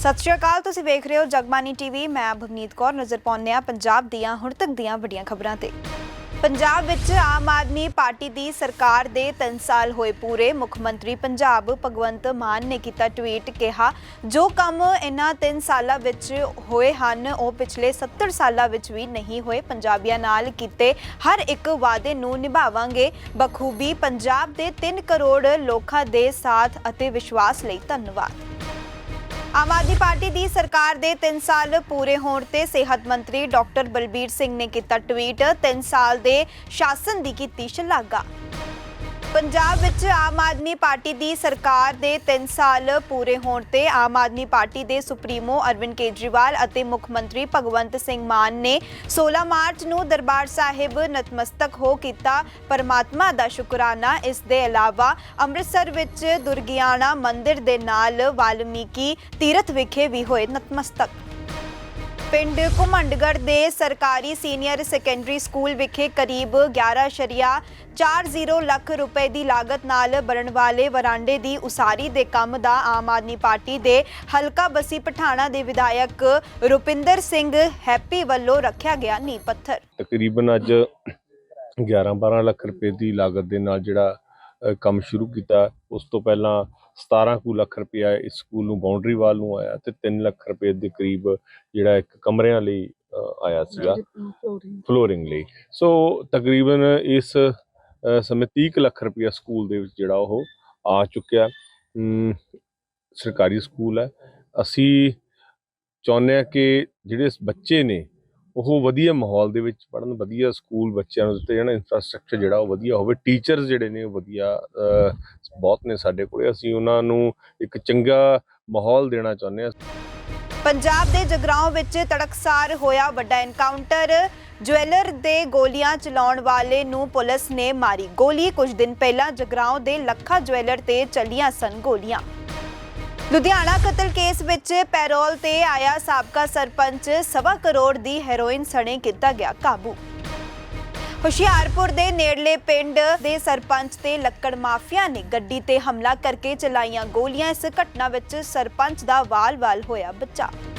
ਸਤਿ ਸ਼੍ਰੀ ਅਕਾਲ, ਤੁਸੀਂ ਵੇਖ ਰਹੇ ਹੋ ਜਗਬਾਨੀ ਟੀਵੀ। ਮੈਂ ਭਵਨੀਤ ਕੌਰ ਨਜ਼ਰ ਪਾਉਂਦੇ ਆ ਪੰਜਾਬ ਦੀਆਂ ਹੁਣ ਤੱਕ ਦੀਆਂ ਵੱਡੀਆਂ ਖਬਰਾਂ ਤੇ। ਪੰਜਾਬ ਵਿੱਚ ਆਮ ਆਦਮੀ ਪਾਰਟੀ ਦੀ ਸਰਕਾਰ ਦੇ 3 ਸਾਲ ਹੋਏ ਪੂਰੇ, ਮੁੱਖ ਮੰਤਰੀ ਪੰਜਾਬ ਭਗਵੰਤ ਮਾਨ ਨੇ ਕੀਤਾ ਟਵੀਟ, ਕਿਹਾ, ਜੋ ਕੰਮ ਇਹਨਾਂ 3 ਸਾਲਾਂ ਵਿੱਚ ਹੋਏ ਹਨ, ਉਹ ਪਿਛਲੇ 70 ਸਾਲਾਂ ਵਿੱਚ ਵੀ ਨਹੀਂ ਹੋਏ। ਪੰਜਾਬੀਆਂ ਨਾਲ ਕੀਤੇ ਹਰ ਇੱਕ ਵਾਅਦੇ ਨੂੰ ਨਿਭਾਵਾਂਗੇ। ਬਖੂਬੀ ਪੰਜਾਬ ਦੇ 3 ਕਰੋੜ ਲੋਕਾਂ ਦੇ ਸਾਥ ਅਤੇ ਵਿਸ਼ਵਾਸ ਲਈ ਧੰਨਵਾਦ। ਆਮ ਆਦਮੀ ਪਾਰਟੀ ਦੀ ਸਰਕਾਰ ਦੇ 3 ਸਾਲ ਪੂਰੇ ਹੋਣ ਤੇ ਸਿਹਤ ਮੰਤਰੀ ਡਾਕਟਰ ਬਲਬੀਰ ਸਿੰਘ ਨੇ ਕੀਤਾ ਟਵੀਟ 3 ਸਾਲ ਦੇ ਸ਼ਾਸਨ ਦੀ ਕੀਤੀ ਸ਼ਲਾਘਾ। ਪੰਜਾਬ ਵਿੱਚ ਆਮ ਆਦਮੀ ਪਾਰਟੀ ਦੀ ਸਰਕਾਰ ਦੇ 3 ਸਾਲ ਪੂਰੇ ਹੋਣ ਤੇ ਆਮ ਆਦਮੀ ਪਾਰਟੀ ਦੇ ਸੁਪਰੀਮੋ ਅਰਵਿੰਦ ਕੇਜਰੀਵਾਲ ਅਤੇ ਮੁੱਖ ਮੰਤਰੀ ਭਗਵੰਤ ਸਿੰਘ ਮਾਨ ਨੇ 16 ਮਾਰਚ ਨੂੰ ਦਰਬਾਰ ਸਾਹਿਬ ਨਤਮਸਤਕ ਹੋ ਕੀਤਾ। ਪਰਮਾਤਮਾ ਦਾ ਸ਼ੁਕਰਾਨਾ। ਇਸ ਦੇ ਇਲਾਵਾ ਅੰਮ੍ਰਿਤਸਰ ਵਿੱਚ ਦੁਰਗਿਆਣਾ ਮੰਦਿਰ ਦੇ ਨਾਲ ਵਾਲਮੀਕੀ ਤੀਰਥ ਵਿਖੇ ਵੀ ਹੋਏ ਨਤਮਸਤਕ। ਪਿੰਡ ਘੁਮੰਡਗੜ ਦੇ ਸਰਕਾਰੀ ਸੀਨੀਅਰ ਸੈਕੰਡਰੀ ਸਕੂਲ ਵਿਖੇ ਕਰੀਬ 11.40 ਲੱਖ ਰੁਪਏ ਦੀ ਲਾਗਤ ਨਾਲ ਬਣਨ ਵਾਲੇ ਵਰਾਂਡੇ ਦੀ ਉਸਾਰੀ ਦੇ ਕੰਮ ਦਾ ਆਮ ਆਦਮੀ ਪਾਰਟੀ ਦੇ ਹਲਕਾ ਬਸੀ ਪਠਾਣਾ ਦੇ ਵਿਧਾਇਕ ਰੁਪਿੰਦਰ ਸਿੰਘ ਹੈਪੀ ਵੱਲੋਂ ਰੱਖਿਆ ਗਿਆ ਨੀਂਹ ਪੱਥਰ। ਤਕਰੀਬਨ ਅੱਜ 11-12 ਲੱਖ ਰੁਪਏ ਦੀ ਲਾਗਤ ਦੇ ਨਾਲ ਜਿਹੜਾ ਕੰਮ ਸ਼ੁਰੂ ਕੀਤਾ। ਉਸ ਤੋਂ ਪਹਿਲਾਂ 17 ਕੁ ਲੱਖ ਰੁਪਇਆ ਇਸ ਸਕੂਲ ਨੂੰ ਬਾਉਂਡਰੀ ਵਾਲ ਨੂੰ ਆਇਆ ਤੇ 3 ਲੱਖ ਰੁਪਏ ਦੇ ਕਰੀਬ ਜਿਹੜਾ ਇੱਕ ਕਮਰਿਆਂ ਲਈ ਆਇਆ ਸੀਗਾ। ਫਲੋਰਿੰਗ ਲਈ। ਸੋ ਤਕਰੀਬਨ ਇਸ ਸਮੇਂ 30 ਕੁ ਲੱਖ ਰੁਪਇਆ ਸਕੂਲ ਦੇ ਵਿੱਚ ਜਿਹੜਾ ਉਹ ਆ ਚੁੱਕਿਆ। ਸਰਕਾਰੀ ਸਕੂਲ ਹੈ। ਅਸੀਂ ਚਾਹੁੰਦੇ ਹਾਂ ਕਿ ਜਿਹੜੇ ਬੱਚੇ ਨੇ ਉਹ ਵਧੀਆ ਮਾਹੌਲ ਦੇ ਵਿੱਚ ਪੜਨ ਵਧੀਆ ਸਕੂਲ ਬੱਚਿਆਂ ਨੂੰ ਦਿੱਤੇ ਜਾਣ ਇਨਫਰਾਸਟ੍ਰਕਚਰ ਜਿਹੜਾ ਉਹ ਵਧੀਆ ਹੋਵੇ ਟੀਚਰਸ ਜਿਹੜੇ ਨੇ ਉਹ ਵਧੀਆ ਬਹੁਤ ਨੇ ਸਾਡੇ ਕੋਲੇ। ਅਸੀਂ ਉਹਨਾਂ ਨੂੰ ਇੱਕ ਚੰਗਾ ਮਾਹੌਲ ਦੇਣਾ ਚਾਹੁੰਦੇ ਹਾਂ। ਪੰਜਾਬ ਦੇ ਜਗਰਾਉਂ ਵਿੱਚ ਤੜਕਸਾਰ ਹੋਇਆ ਵੱਡਾ ਐਨਕਾਊਂਟਰ ਜੁਐਲਰ ਦੇ ਗੋਲੀਆਂ ਚਲਾਉਣ ਵਾਲੇ ਨੂੰ ਪੁਲਿਸ ਨੇ ਮਾਰੀ ਗੋਲੀ। ਕੁਝ ਦਿਨ ਪਹਿਲਾਂ ਜਗਰਾਉਂ ਦੇ ਲੱਖਾ ਜੁਐਲਰ ਤੇ ਚੱਲੀਆਂ ਸਨ ਗੋਲੀਆਂ। ਲੁਧਿਆਣਾ ਕਤਲ ਕੇਸ ਵਿੱਚ ਪੈਰੋਲ ਤੇ ਆਇਆ ਸਾਬਕਾ ਸਰਪੰਚ ਸਵਾ ਕਰੋੜ ਦੀ ਹੈਰੋਇਨ ਸਣੇ ਕੀਤਾ ਗਿਆ ਕਾਬੂ। ਹੁਸ਼ਿਆਰਪੁਰ ਦੇ ਨੇੜਲੇ ਪਿੰਡ ਦੇ ਸਰਪੰਚ ਤੇ ਲੱਕੜ ਮਾਫੀਆ ਨੇ ਗੱਡੀ ਤੇ ਹਮਲਾ ਕਰਕੇ ਚਲਾਈਆਂ ਗੋਲੀਆਂ। ਇਸ ਘਟਨਾ ਵਿੱਚ ਸਰਪੰਚ ਦਾ ਵਾਲ-ਵਾਲ ਹੋਇਆ ਬਚਾਅ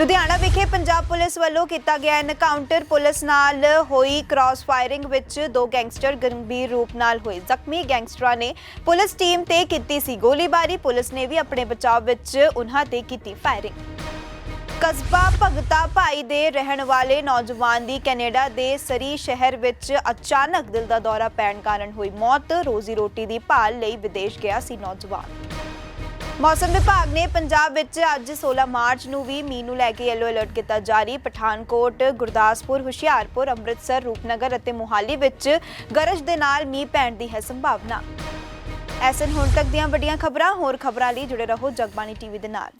ਲੁਧਿਆਣਾ ਵਿਖੇ ਪੰਜਾਬ ਪੁਲਿਸ ਵੱਲੋਂ ਕੀਤਾ ਗਿਆ ਐਨਕਾਊਂਟਰ ਪੁਲਿਸ ਨਾਲ ਹੋਈ ਕ੍ਰਾਸ ਫਾਇਰਿੰਗ ਵਿੱਚ ਦੋ ਗੈਂਗਸਟਰ ਗੰਭੀਰ ਰੂਪ ਨਾਲ ਹੋਏ। ਜ਼ਖਮੀ ਗੈਂਗਸਟਰਾਂ ਨੇ ਪੁਲਿਸ ਟੀਮ ਤੇ ਕੀਤੀ ਸੀ ਗੋਲੀਬਾਰੀ। ਪੁਲਿਸ ਨੇ ਵੀ ਆਪਣੇ ਬਚਾਅ ਵਿੱਚ ਉਨ੍ਹਾਂ ਤੇ ਕੀਤੀ ਫਾਇਰਿੰਗ ਕਸਬਾ ਭਗਤਾ ਭਾਈ ਦੇ ਰਹਿਣ ਵਾਲੇ ਨੌਜਵਾਨ ਦੀ ਕੈਨੇਡਾ ਦੇ ਸਰੀ ਸ਼ਹਿਰ ਵਿੱਚ ਅਚਾਨਕ ਦਿਲ ਦਾ ਦੌਰਾ ਪੈਣ ਕਾਰਨ ਹੋਈ ਮੌਤ। ਰੋਜ਼ੀ ਰੋਟੀ ਦੀ ਭਾਲ ਲਈ ਵਿਦੇਸ਼ ਗਿਆ ਸੀ ਨੌਜਵਾਨ। ਮੌਸਮ ਵਿਭਾਗ ਨੇ ਪੰਜਾਬ ਵਿੱਚ ਅੱਜ 16 ਮਾਰਚ ਨੂੰ ਵੀ ਮੀਂਹ ਨੂੰ ਲੈ ਕੇ ਯੈਲੋ ਅਲਰਟ ਕੀਤਾ ਜਾਰੀ। ਪਠਾਨਕੋਟ, ਗੁਰਦਾਸਪੁਰ, ਹੁਸ਼ਿਆਰਪੁਰ, ਅੰਮ੍ਰਿਤਸਰ, ਰੂਪਨਗਰ ਅਤੇ ਮੋਹਾਲੀ ਵਿੱਚ ਗਰਜ ਦੇ ਨਾਲ ਮੀਂਹ ਪੈਣ ਦੀ ਹੈ ਸੰਭਾਵਨਾ। ਐਸਨ ਹੁਣ ਤੱਕ ਦੀਆਂ ਵੱਡੀਆਂ ਖਬਰਾਂ, ਹੋਰ ਖਬਰਾਂ ਲਈ ਜੁੜੇ ਰਹੋ ਜਗਬਾਣੀ ਟੀਵੀ ਦੇ ਨਾਲ।